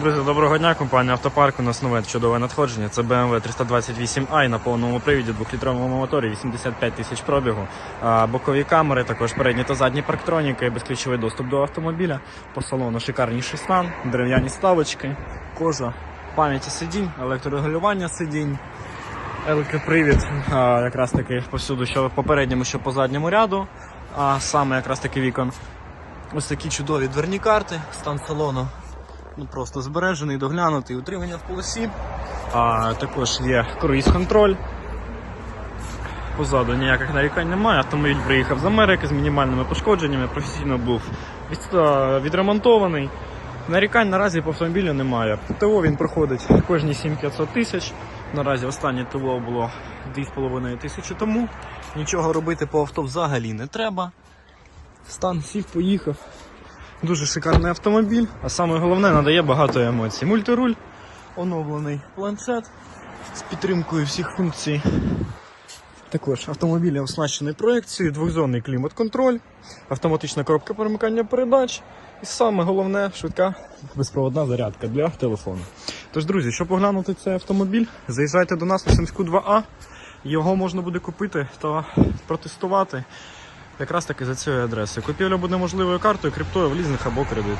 Друзі, доброго дня. Компанія Автопарк. У нас нове чудове надходження. Це BMW 328i на повному привіді, двохлітровому моторі, 85 тисяч пробігу. Бокові камери, також передні та задні парктроніки, безключовий доступ до автомобіля. По салону шикарніший стан, дерев'яні ставочки, кожа, пам'яті сидінь, електрорегулювання сидінь. Електропривід якраз таки повсюду, що по передньому, що по задньому ряду, а саме якраз таки вікон. Ось такі чудові дверні карти, стан салону ну, просто збережений, доглянутий, утримання в полосі. А, також є круїз-контроль. Позаду ніяких нарікань немає. Автомобіль приїхав з Америки з мінімальними пошкодженнями, професійно був відремонтований. Нарікань наразі по автомобілю немає. ТО він проходить кожні 7500 тисяч. Наразі останнє ТО було 2,5 тисячі тому. Нічого робити по авто взагалі не треба. Стан сів, поїхав. Дуже шикарний автомобіль, а саме головне надає багато емоцій. Мультируль, оновлений планшет з підтримкою всіх функцій. Також автомобіль оснащений проекцією, двохзонний клімат-контроль, автоматична коробка перемикання передач і саме головне швидка безпроводна зарядка для телефону. Тож, друзі, щоб оглянути цей автомобіль, заїжджайте до нас на Сумську 2А. Його можна буде купити та протестувати якраз таки за цією адресою. Купівля буде можливою картою, криптою в лізинг або кредит.